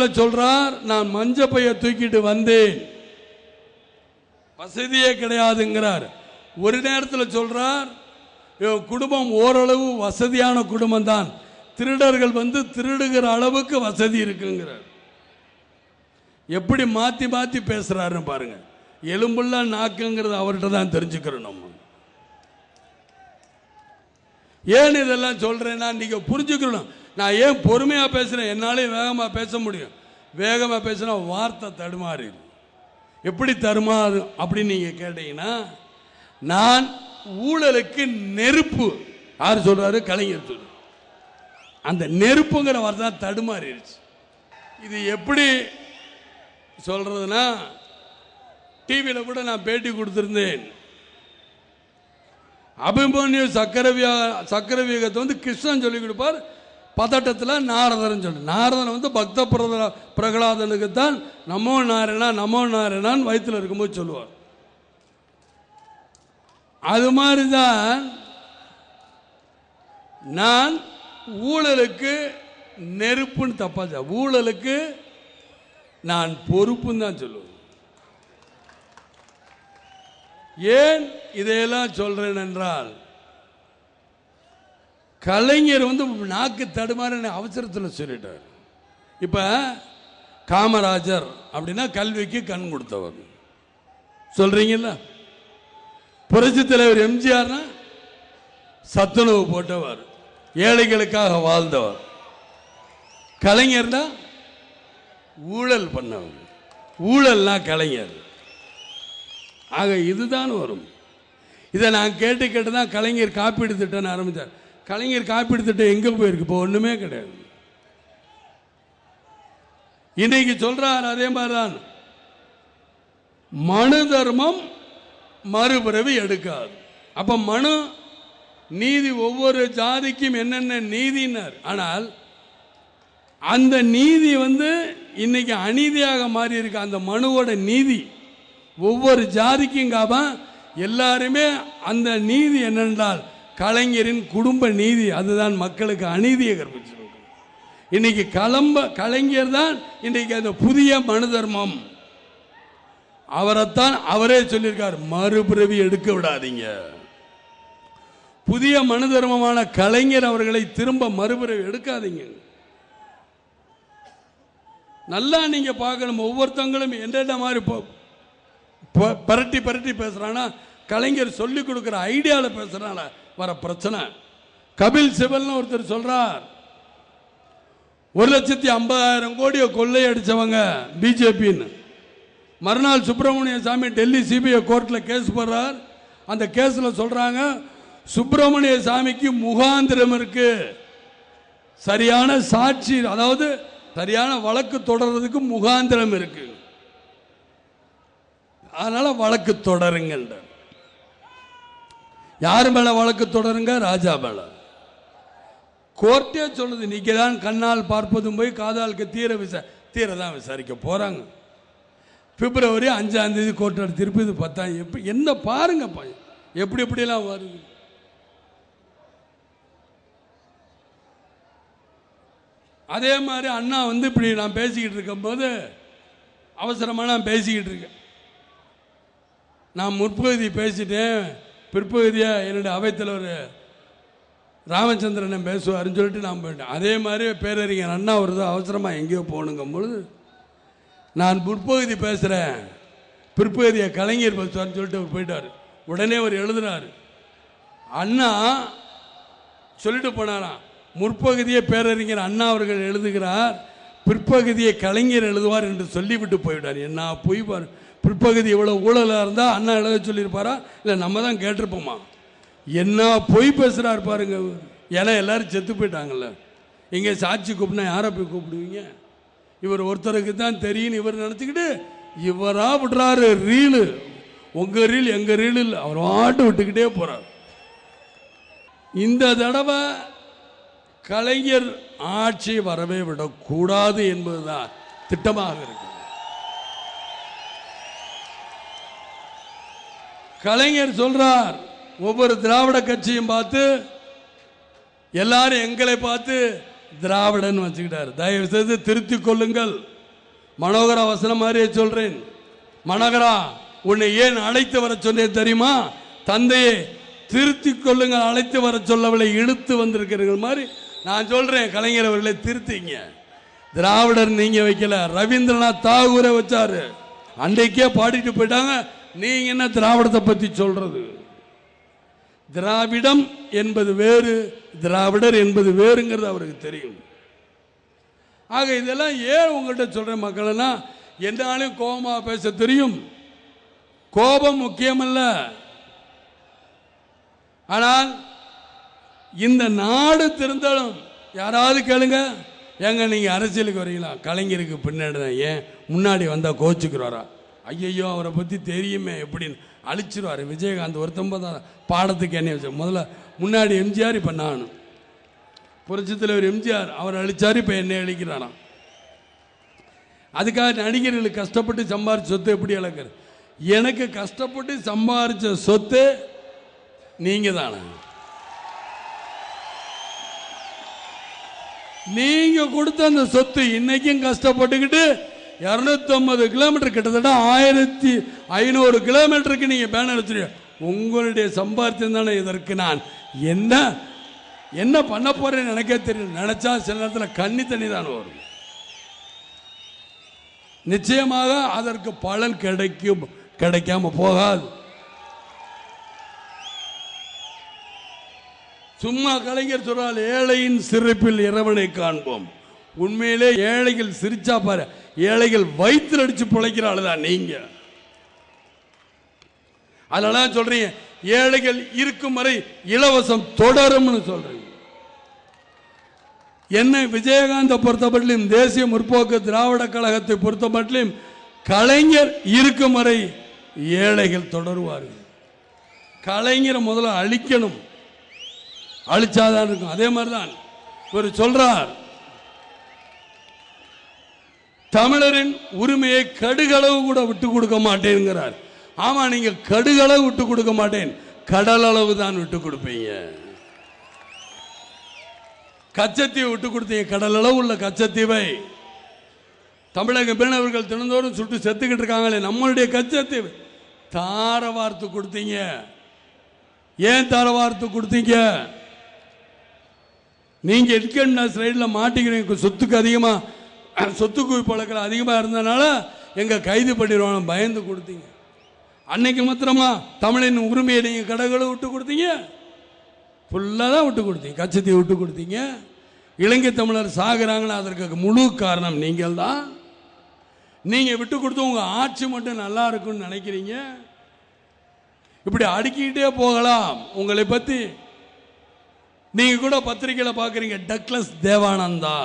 இடத்துல சொல்றார் நான் மஞ்ச பைய தூக்கிட்டு வந்தேன். வசதியே கிடையாதுங்கிறார். ஒரு நேரத்தில் சொல்றார் குடும்பம் ஓரளவு வசதியான குடும்பம் தான் திருடர்கள் வந்து திருடுகிற அளவுக்கு வசதி இருக்குங்கிறார். எப்படி மாத்தி மாத்தி பேசுறாருன்னு பாருங்க. எலும்புள்ள நாக்குங்கிறது அவர்கிட்ட தான் தெரிஞ்சுக்கிறோம் நம்ம. ஏன் இதெல்லாம் சொல்றேன்னா நீங்க புரிஞ்சுக்கணும். நான் ஏன் பொறுமையாக பேசுகிறேன் என்னாலே வேகமாக பேச முடியும். வேகமாக பேசினா வார்த்தை தடுமாறிடும். எப்படி தருமாறு அப்படின்னு நீங்கள் கேட்டீங்கன்னா நான் ஊழலுக்கு நெருப்பு. யார் சொல்கிறாரு கலைஞர் சொல்றாரு. அந்த நெருப்புங்கிற வார்த்தை தான் தடுமாறிடுச்சு. இது எப்படி சொல்கிறதுனா டிவியில் கூட நான் பேட்டி கொடுத்துருந்தேன். அபிமன்யு சக்கரவியா சக்கரவியூகத்தை வந்து கிருஷ்ணன் சொல்லி கொடுப்பார். பதட்டத்தில் நாரதன் சொல்லி நாரதன் வந்து பக்த பிரதா பிரகலாதனுக்கு தான் நமோ நாராயணா நமோ நாராயணான்னு வயிற்றில் இருக்கும்போது சொல்லுவார். அது மாதிரி தான் நான் ஊழலுக்கு நெருப்புன்னு தப்பா ஊழலுக்கு நான் பொறுப்புன்னு தான் சொல்லுவேன். ஏன் இதையெல்லாம் சொல்கிறேன் என்றால் கலைஞர் வந்து நாக்கு தடுமாறின அவசரத்தில் சொல்லிட்டார். இப்போ காமராஜர் அப்படின்னா கல்விக்கு கண் கொடுத்தவர். சொல்றீங்கல்ல? புரட்சி தலைவர் எம்ஜிஆர்னா சத்துணவு போட்டவர் ஏழைகளுக்காக வாழ்ந்தவர். கலைஞர்னா ஊழல் பண்ணவர். ஊழல்னா கலைஞர். ஆக இதுதான் வரும். இதை நான் கேட்டு கேட்டு தான் கலைஞர் காப்பீடு திட்டம்னு ஆரம்பித்தார் கலைஞர் காப்பீடு திட்டம் எங்கே போயிருக்கு? இப்போ ஒன்றுமே கிடையாது. இன்னைக்கு சொல்றார் அதே மாதிரி தான் மனு தர்மம் மறுபிறவி எடுக்காது. அப்ப மனு நீதி ஒவ்வொரு ஜாதிக்கும் என்னென்ன நீதினர் ஆனால் அந்த நீதி வந்து இன்னைக்கு அநீதியாக மாறி இருக்கு அந்த மனுவோட நீதி ஒவ்வொரு ஜாதிக்கும் எல்லாருமே அந்த நீதி என்னென்றால் கலைஞரின் குடும்ப நீதி அதுதான் மக்களுக்கு அநீதியை கற்பிச்சிருக்கு. இன்னைக்கு கலம்ப கலைஞர் தான் இன்னைக்கு அந்த புதிய மனு தர்மம். அவரைத்தான் அவரே சொல்லியிருக்கார் மறுபிறவி எடுக்க விடாதீங்க. புதிய மனு தர்மமான கலைஞர் அவர்களை திரும்ப மறுபிறவி எடுக்காதீங்க. நல்லா நீங்க பார்க்கணும் ஒவ்வொருத்தவங்களும் என்னென்ன மாதிரி ப- பரட்டி பரட்டி பேசுறானா கலைஞர் சொல்லிக் கொடுக்குற ஐடியாவில் பேசுறான வர பிரச்சனை. கபில் சிபல்னு ஒருத்தர் சொல்றார் ஒரு லட்சத்தி ஐம்பதாயிரம் கோடியை கொள்ளையடிச்சவங்க பிஜேபின்னு. மறுநாள் சுப்பிரமணிய சாமி டெல்லி சிபிஐ கோர்ட்டில் கேஸ் போடுறார். அந்த கேஸில் சொல்கிறாங்க சுப்பிரமணிய சாமிக்கு முகாந்திரம் இருக்கு. சரியான சாட்சி அதாவது சரியான வழக்கு தொடர்றதுக்கு முகாந்திரம் இருக்கு. அதனால் வழக்கு தொடருங்கன்ற யார் மேல வழக்கு தொடருங்க? ராஜா மேல. கோர்ட்டே சொல்லுது நீங்க தான் கண்ணால் பார்ப்பதும் போய் காதாலுக்கு தீர விசா தீர தான் விசாரிக்க போறாங்க. பிப்ரவரி அஞ்சாம் தேதி கோர்ட்டோட திருப்பி இது பத்தாம் எப்போ என்ன பாருங்க பையன் எப்படி எப்படிலாம் வருது. அதே மாதிரி அண்ணா வந்து இப்படி நான் பேசிக்கிட்டு இருக்கும்போது அவசரமாக நான் பேசிக்கிட்டு இருக்கேன். நான் முற்பகுதி பேசிட்டேன். பிற்பகுதியாக என்னுடைய அவைத்தலைவர் ராமச்சந்திரன் பேசுவாருன்னு சொல்லிட்டு நான் போயிட்டேன். அதே மாதிரி பேரறிஞர் அண்ணா வருது அவசரமாக எங்கேயோ போகணுங்கும் பொழுது நான் முற்பகுதி பேசுகிறேன் பிற்பகுதியை கலைஞர் பேசுவார்னு சொல்லிட்டு அவர் போயிட்டார். உடனே அவர் எழுதுறாரு. அண்ணா சொல்லிட்டு போனாராம். முற்பகுதியை பேரறிஞர் அண்ணா அவர்கள் எழுதுகிறார். பிற்பகுதியை கலைஞர் எழுதுவார் என்று சொல்லிவிட்டு போய்விட்டார் என்ன போய் பாரு. பிற்பகுதி இவ்வளோ ஊழலாக இருந்தால் அண்ணா எழுத சொல்லியிருப்பாரா? இல்லை நம்ம தான் கேட்டிருப்போமா? என்ன பொய் பேசுகிறார் பாருங்க ஏன்னா எல்லோரும் செத்து போயிட்டாங்கல்ல. இங்கே சாட்சி கூப்பிட்னா யாரை போய் கூப்பிடுவீங்க? இவர் ஒருத்தருக்கு தான் தெரியும் இவர் நினச்சிக்கிட்டு இவராக விடுறாரு ரீலு. உங்கள் ரீல் எங்கள் ரீல் இல்லை. அவர் ஆட்டு விட்டுக்கிட்டே போகிறார் இந்த தடவை கலைஞர் ஆட்சி வரவே விடக்கூடாது என்பதுதான் திட்டமாக இருக்குது கலைஞர் சொல்றார் ஒவ்வொரு திராவிட கட்சியும் பார்த்து எல்லாரும் எங்களை பார்த்து திராவிடன் வச்சுக்கிட்டார். தயவு செய்து திருத்தி கொள்ளுங்கள். மனோகரா வசனம் மாதிரியே சொல்றேன். மனோகரா உன்னை ஏன் அழைத்து வர சொன்னேன் தெரியுமா? தந்தையே திருத்தி கொள்ளுங்கள். அழைத்து வர சொல்லவில்லை இழுத்து வந்திருக்கிறீர்கள் மாதிரி நான் சொல்றேன். கலைஞர் அவர்களை திருத்திங்க. திராவிடர் நீங்க வைக்கல. ரவீந்திரநாத் தாகூரை வச்சாரு. அன்றைக்கே பாடிட்டு போயிட்டாங்க. நீங்க என்ன திராவிடத்தை பத்தி சொல்றது? திராவிடம் என்பது வேறு திராவிடர் என்பது வேறுங்கிறது அவருக்கு தெரியும். ஆக இதெல்லாம் ஏன் உங்கள்கிட்ட சொல்றேன் மக்கள்னா என்னாலும் கோபமாக பேச தெரியும். கோபம் முக்கியமல்ல. ஆனால் இந்த நாடு திருந்தாலும் யாராவது கேளுங்க. ஏங்க நீங்க அரசியலுக்கு வரீங்களா? கலைஞருக்கு பின்னாடி தான் ஏன்? முன்னாடி வந்தா கோச்சுக்கிறாரா? ஐயையோ அவரை பத்தி தெரியுமே எப்படின்னு. அழிச்சிருவார். விஜயகாந்த் ஒருத்தம்பதான் பாடத்துக்கு என்ன வச்சு முதல்ல முன்னாடி எம்ஜிஆர் இப்போ நான். புரட்சித்தில் ஒரு எம்ஜிஆர் அவர் அழிச்சாரு இப்ப என்னை அழிக்கிறாராம். அதுக்காக நடிகர்களுக்கு கஷ்டப்பட்டு சம்பாரிச்ச சொத்து எப்படி இழக்கிறது? எனக்கு கஷ்டப்பட்டு சம்பாரித்த சொத்து நீங்கள் தானே. நீங்கள் கொடுத்த அந்த சொத்து இன்னைக்கும் கஷ்டப்பட்டுக்கிட்டு இரநூத்தொம்பது கிலோமீட்டர் கிட்டத்தட்ட ஆயிரத்தி ஐநூறு கிலோமீட்டருக்கு நீங்க பேனர் வச்சிருக்க உங்களுடைய சம்பாத்தியம் தானே இதற்கு நான். என்ன? என்ன பண்ண போறேன்னு எனக்கே தெரியும் நினைச்சா சில நேரத்தில் கண்ணி தண்ணி தான் வரும். நிச்சயமாக அதற்கு பலன் கிடைக்கும். கிடைக்காம போகாது. சும்மா கலைஞர் சொல்றால் ஏழையின் சிரிப்பில் இறைவனை காண்போம். உண்மையிலே ஏழைகள் சிரிச்சா பாரு. ஏழைகள் வயிற்றுல அடிச்சு பிழைக்கிறாள் தான் நீங்க. அதனால சொல்றீங்க ஏழைகள் இருக்கும் வரை இலவசம் தொடரும்னு சொல்றீங்க என்ன விஜயகாந்த பொறுத்தமட்டிலும் தேசிய முற்போக்கு திராவிட கழகத்தை பொறுத்தமட்டிலும் கலைஞர் இருக்கும் வரை ஏழைகள் தொடருவார்கள். கலைஞரை முதல்ல அழிக்கணும். அழிச்சாதான் இருக்கும். அதே மாதிரி தான் இவர் சொல்றார் தமிழரின் உரிமையை கடுகளவு கூட விட்டு கொடுக்க மாட்டேங்கிறார் ஆமா நீங்க கடுகளவு விட்டு கொடுக்க மாட்டேன். கடல் அளவு தான் விட்டு கொடுப்பீங்க. கச்சத்தீவை விட்டு கொடுத்தீங்க. கடல் அளவு உள்ள கச்சத்தீவை. தமிழக மீனவர்கள் தினந்தோறும் சுட்டு செத்துக்கிட்டு இருக்காங்களே நம்மளுடைய கச்சத்தீவு. தார வார்த்து கொடுத்தீங்க. ஏன் தார வார்த்து கொடுத்தீங்க? நீங்க எடுக்கின்ற சைடில் மாட்டிக்கிறீங்க? சொத்துக்கு அதிகமாக சொத்து குவிப்பழக்கம் அதிகமாக இருந்தனால எங்கள் கைது பண்ணிடுவாங்க பயந்து கொடுத்தீங்க. அன்னைக்கு மாத்திரமா தமிழின் உரிமையை நீங்கள் கடைகளை விட்டு கொடுத்தீங்க. ஃபுல்லாக தான் விட்டு கொடுத்தீங்க. கச்சத்தை விட்டு கொடுத்தீங்க. இலங்கை தமிழர் சாகுறாங்கன்னு அதற்கு முழு காரணம் நீங்கள் தான் நீங்கள் விட்டு கொடுத்து உங்கள் ஆட்சி மட்டும் நல்லா இருக்கும்னு நினைக்கிறீங்க. இப்படி அடுக்கிக்கிட்டே போகலாம். உங்களை பற்றி நீங்கள் கூட பத்திரிகையில் பார்க்குறீங்க டக்ளஸ் தேவானந்தா.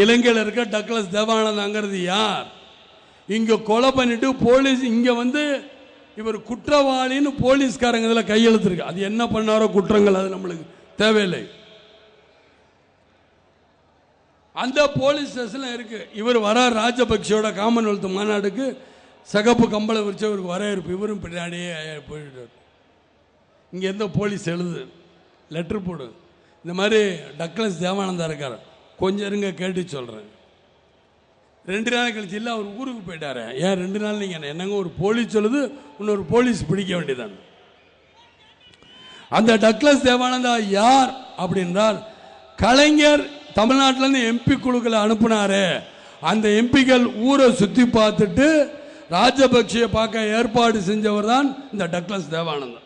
இலங்கையில் இருக்க டக்ளஸ் தேவானந்தாங்கிறது யார்? இங்கே கொலை பண்ணிட்டு போலீஸ் இங்கே வந்து இவர் குற்றவாளின்னு போலீஸ்காரங்க இதில் கையெழுத்துருக்கு. அது என்ன பண்ணாரோ குற்றங்கள் அது நம்மளுக்கு தேவையில்லை. அந்த போலீஸ் ஸ்டேஷன்ல இருக்கு. இவர் வரார் ராஜபக்சோட காமன்வெல்த் மாநாடுக்கு. சகப்பு கம்பளை விரிச்சு இவருக்கு வரவேற்பு. இவரும் பின்னாடியே போயிட்டார் இங்கே எந்த போலீஸ் எழுது? லெட்டர் போடு. இந்த மாதிரி டக்ளஸ் தேவானந்தா இருக்கார். கொஞ்சம் இருங்க கேட்டு சொல்கிறேன் ரெண்டு நாள் கழிச்சு இல்லை அவர் ஊருக்கு போயிட்டார். ஏன் ரெண்டு நாள் நீங்கள் என்னங்க ஒரு போலீஸ் சொல்லுது இன்னொரு போலீஸ் பிடிக்க வேண்டியதான் அந்த டக்ளஸ் தேவானந்தா யார் அப்படின்றால் கலைஞர் தமிழ்நாட்டிலேருந்து எம்பி குழுக்களை அனுப்புனாரு. அந்த எம்பிக்கள் ஊரை சுற்றி பார்த்துட்டு ராஜபக்சே பார்க்க ஏற்பாடு செஞ்சவர் தான் இந்த டக்ளஸ் தேவானந்தா.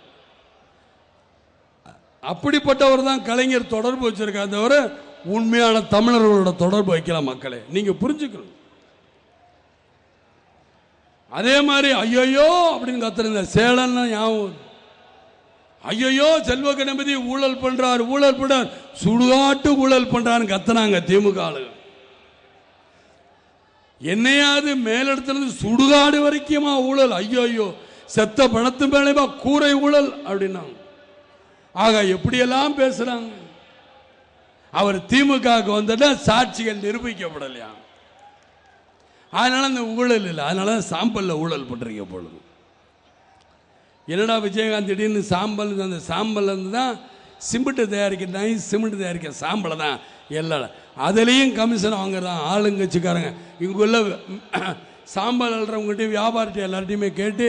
அப்படிப்பட்டவர் தான் கலைஞர் தொடர்பு வச்சிருக்காரு தவிர உண்மையான தமிழர்களோட தொடர்பு வைக்கலாம் மக்களே. நீங்க புரிஞ்சுக்கணும். அதே மாதிரி ஐயோயோ அப்படின்னு கத்துறீங்க. சேலன்னு ஞாபகம் வருது. ஐயோயோ செல்வ கணபதி ஊழல் பண்றார் ஊழல் பண்றார். சுடுகாட்டு ஊழல் பண்றான்னு கத்துனாங்க திமுக ஆளுங்க. என்னையாவது மேலிடத்துல சுடுகாடு வரைக்குமா ஊழல்? ஐயோ ஐயோ செத்த பணத்து மேலேமா கூரை ஊழல்? அப்படின்னாங்க. ஆக எப்படியெல்லாம் பேசுறாங்க. அவர் திமுகவுக்கு வந்துட்டா சாட்சிகள் நிரூபிக்கப்படலையா? அதனால அந்த ஊழல் இல்லை. அதனால சாம்பலில் ஊழல் பண்ணுறீங்க பொழுது என்னடா விஜயகாந்த் திடீர்னு சாம்பல் அந்த சாம்பல் இருந்து தான் சிமெண்ட் தயாரிக்க சிமெண்ட் தயாரிக்க சாம்பலை தான் எல்லாம் அதுலேயும் கமிஷன் வாங்குறதான் ஆளுங்கட்சிக்காரங்க. இங்குள்ள சாம்பல் அல்றவங்ககிட்ட வியாபாரிட்ட எல்லார்ட்டையுமே கேட்டு